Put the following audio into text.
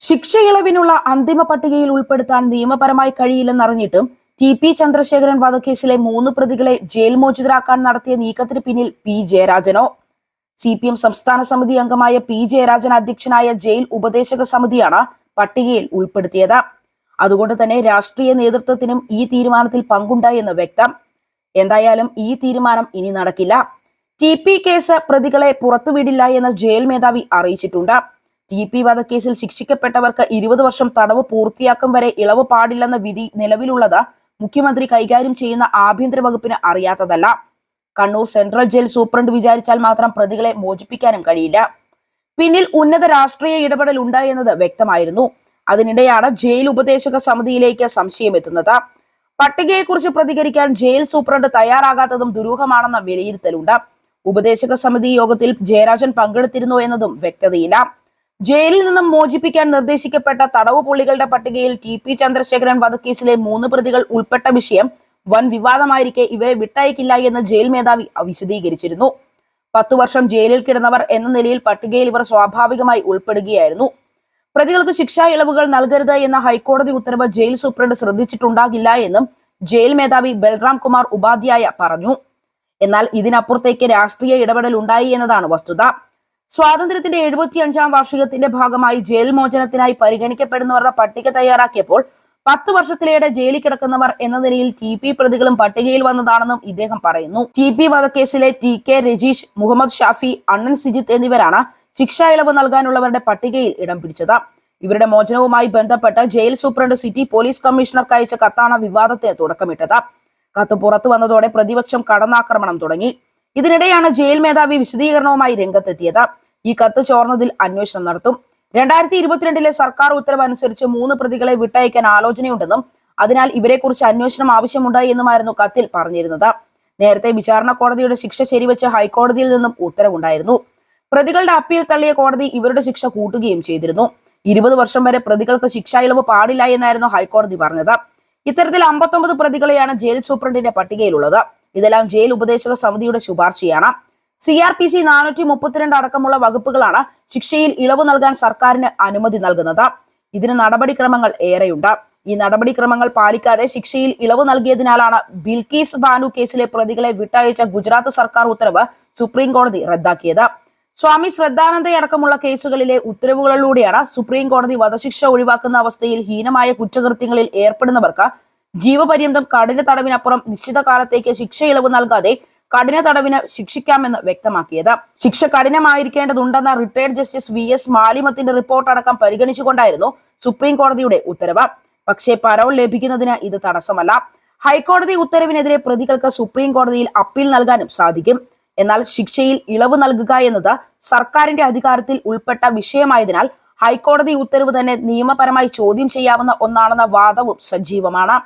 ശിക്ഷ ഇളവിനുള്ള അന്തിമ പട്ടികയിൽ ഉൾപ്പെടുത്താൻ നിയമപരമായി കഴിയില്ലെന്നറിഞ്ഞിട്ടും ടി പി ചന്ദ്രശേഖരൻ വധക്കേസിലെ മൂന്ന് പ്രതികളെ ജയിൽ മോചിതരാക്കാൻ നടത്തിയ നീക്കത്തിന് പിന്നിൽ പി ജയരാജനോ. സി പി എം സംസ്ഥാന സമിതി അംഗമായ പി ജയരാജൻ അധ്യക്ഷനായ ജയിൽ ഉപദേശക സമിതിയാണ് പട്ടികയിൽ ഉൾപ്പെടുത്തിയത്. അതുകൊണ്ട് തന്നെ രാഷ്ട്രീയ നേതൃത്വത്തിനും ഈ തീരുമാനത്തിൽ പങ്കുണ്ടായെന്ന് വ്യക്തം. എന്തായാലും ഈ തീരുമാനം ഇനി നടക്കില്ല. ടി പി കേസ് പ്രതികളെ പുറത്തുവിടില്ല എന്ന് ജയിൽ മേധാവി അറിയിച്ചിട്ടുണ്ട്. ടി പി വധക്കേസിൽ ശിക്ഷിക്കപ്പെട്ടവർക്ക് ഇരുപത് വർഷം തടവ് പൂർത്തിയാക്കും വരെ ഇളവ് പാടില്ലെന്ന വിധി നിലവിലുള്ളത് മുഖ്യമന്ത്രി കൈകാര്യം ചെയ്യുന്ന ആഭ്യന്തര വകുപ്പിന് അറിയാത്തതല്ല. കണ്ണൂർ സെൻട്രൽ ജയിൽ സൂപ്രണ്ട് വിചാരിച്ചാൽ മാത്രം പ്രതികളെ മോചിപ്പിക്കാനും കഴിയില്ല. പിന്നിൽ ഉന്നത രാഷ്ട്രീയ ഇടപെടൽ ഉണ്ടായെന്നത് വ്യക്തമായിരുന്നു. അതിനിടെയാണ് ജയിൽ ഉപദേശക സമിതിയിലേക്ക് സംശയം എത്തുന്നത്. പട്ടികയെക്കുറിച്ച് പ്രതികരിക്കാൻ ജയിൽ സൂപ്രണ്ട് തയ്യാറാകാത്തതും ദുരൂഹമാണെന്ന വിലയിരുത്തലുണ്ട്. ഉപദേശക സമിതി യോഗത്തിൽ ജയരാജൻ പങ്കെടുത്തിരുന്നു എന്നതും വ്യക്തതയില്ല. ജയിലിൽ നിന്നും മോചിപ്പിക്കാൻ നിർദ്ദേശിക്കപ്പെട്ട തടവ് പുള്ളികളുടെ പട്ടികയിൽ ടി പി ചന്ദ്രശേഖരൻ വധക്കേസിലെ മൂന്ന് പ്രതികൾ ഉൾപ്പെട്ട വിഷയം വൻ വിവാദമായിരിക്കെ ഇവരെ വിട്ടയക്കില്ല എന്ന് ജയിൽ മേധാവി വിശദീകരിച്ചിരുന്നു പത്തു വർഷം ജയിലിൽ കിടന്നവർ എന്ന നിലയിൽ പട്ടികയിൽ ഇവർ സ്വാഭാവികമായി ഉൾപ്പെടുകയായിരുന്നു. പ്രതികൾക്ക് ശിക്ഷാ ഇളവുകൾ നൽകരുത് എന്ന ഹൈക്കോടതി ഉത്തരവ് ജയിൽ സൂപ്രണ്ട് ശ്രദ്ധിച്ചിട്ടുണ്ടാകില്ല എന്നും ജയിൽ മേധാവി ബൽറാം കുമാർ ഉപാധ്യായ പറഞ്ഞു. എന്നാൽ ഇതിനപ്പുറത്തേക്ക് രാഷ്ട്രീയ ഇടപെടൽ ഉണ്ടായി എന്നതാണ് വസ്തുത. സ്വാതന്ത്ര്യത്തിന്റെ എഴുപത്തിയഞ്ചാം വാർഷികത്തിന്റെ ഭാഗമായി ജയിൽ മോചനത്തിനായി പരിഗണിക്കപ്പെടുന്നവരുടെ പട്ടിക തയ്യാറാക്കിയപ്പോൾ പത്ത് വർഷത്തിലേറെ ജയിലിൽ കിടക്കുന്നവർ എന്ന നിലയിൽ ടി പി പ്രതികളും പട്ടികയിൽ വന്നതാണെന്നും ഇദ്ദേഹം പറയുന്നു. ടി പി വധക്കേസിലെ ടി കെ രജീഷ് മുഹമ്മദ് ഷാഫി അണ്ണൻ സിജിത്ത് എന്നിവരാണ് ശിക്ഷാ ഇളവ് നൽകാനുള്ളവരുടെ പട്ടികയിൽ ഇടം പിടിച്ചത്. ഇവരുടെ മോചനവുമായി ബന്ധപ്പെട്ട് ജയിൽ സൂപ്രണ്ട് സിറ്റി പോലീസ് കമ്മീഷണർക്ക് അയച്ച കത്താണ് വിവാദത്തിന് തുടക്കമിട്ടത്. കത്ത് പുറത്തു വന്നതോടെ പ്രതിപക്ഷം കടന്നാക്രമണം തുടങ്ങി. ഇതിനിടെയാണ് ജയിൽ മേധാവി വിശദീകരണവുമായി രംഗത്തെത്തിയത്. ഈ കത്ത് ചോർന്നതിൽ അന്വേഷണം നടത്തും. രണ്ടായിരത്തി ഇരുപത്തിരണ്ടിലെ സർക്കാർ ഉത്തരവ് അനുസരിച്ച് മൂന്ന് പ്രതികളെ വിട്ടയക്കാൻ ആലോചനയുണ്ടെന്നും അതിനാൽ ഇവരെക്കുറിച്ച് അന്വേഷണം ആവശ്യമുണ്ട് എന്നുമായിരുന്നു കത്തിൽ പറഞ്ഞിരുന്നത്. നേരത്തെ വിചാരണ കോടതിയുടെ ശിക്ഷ ശരിവെച്ച് ഹൈക്കോടതിയിൽ നിന്നും ഉത്തരവുണ്ടായിരുന്നു. പ്രതികളുടെ അപ്പീൽ തള്ളിയ കോടതി ഇവരുടെ ശിക്ഷ കൂട്ടുകയും ചെയ്തിരുന്നു. ഇരുപത് വർഷം വരെ പ്രതികൾക്ക് ശിക്ഷ ഇളവ് പാടില്ല എന്നായിരുന്നു ഹൈക്കോടതി പറഞ്ഞത്. ഇത്തരത്തിൽ അമ്പത്തൊമ്പത് പ്രതികളെയാണ് ജയിൽ സൂപ്രണ്ടിന്റെ പട്ടികയിലുള്ളത്. ഇതെല്ലാം ജയിൽ ഉപദേശക സമിതിയുടെ ശുപാർശയാണ്. സി ആർ പി സി നാനൂറ്റി മുപ്പത്തിരണ്ട് അടക്കമുള്ള വകുപ്പുകളാണ് ശിക്ഷയിൽ ഇളവ് നൽകാൻ സർക്കാരിന് അനുമതി നൽകുന്നത്. ഇതിന് നടപടിക്രമങ്ങൾ ഏറെയുണ്ട്. ഈ നടപടിക്രമങ്ങൾ പാലിക്കാതെ ശിക്ഷയിൽ ഇളവ് നൽകിയതിനാലാണ് ബിൽക്കീസ് ബാനു കേസിലെ പ്രതികളെ വിട്ടയച്ച ഗുജറാത്ത് സർക്കാർ ഉത്തരവ് സുപ്രീം കോടതി റദ്ദാക്കിയത്. സ്വാമി ശ്രദ്ധാനന്ദയടക്കമുള്ള കേസുകളിലെ ഉത്തരവുകളിലൂടെയാണ് സുപ്രീം കോടതി വധശിക്ഷ ഒഴിവാക്കുന്ന അവസ്ഥയിൽ ഹീനമായ കുറ്റകൃത്യങ്ങളിൽ ഏർപ്പെടുന്നവർക്ക് ജീവപര്യന്തം കഠിന തടവിനപ്പുറം നിശ്ചിത കാലത്തേക്ക് ശിക്ഷ ഇളവ് നൽകാതെ കഠിന തടവിന് ശിക്ഷിക്കാമെന്ന് വ്യക്തമാക്കിയത്. ശിക്ഷ കഠിനമായിരിക്കേണ്ടതുണ്ടെന്ന റിട്ടയർഡ് ജസ്റ്റിസ് വി എസ് മാലിമത്തിന്റെ റിപ്പോർട്ട് അടക്കം പരിഗണിച്ചുകൊണ്ടായിരുന്നു സുപ്രീം കോടതിയുടെ ഉത്തരവ്. പക്ഷേ പരോൾ ലഭിക്കുന്നതിന് ഇത് തടസ്സമല്ല. ഹൈക്കോടതി ഉത്തരവിനെതിരെ പ്രതികൾക്ക് സുപ്രീം കോടതിയിൽ അപ്പീൽ നൽകാനും സാധിക്കും. എന്നാൽ ശിക്ഷയിൽ ഇളവ് നൽകുക എന്നത് സർക്കാരിന്റെ അധികാരത്തിൽ ഉൾപ്പെട്ട വിഷയമായതിനാൽ ഹൈക്കോടതി ഉത്തരവ് തന്നെ നിയമപരമായി ചോദ്യം ചെയ്യാവുന്ന ഒന്നാണെന്ന വാദവും സജീവമാണ്.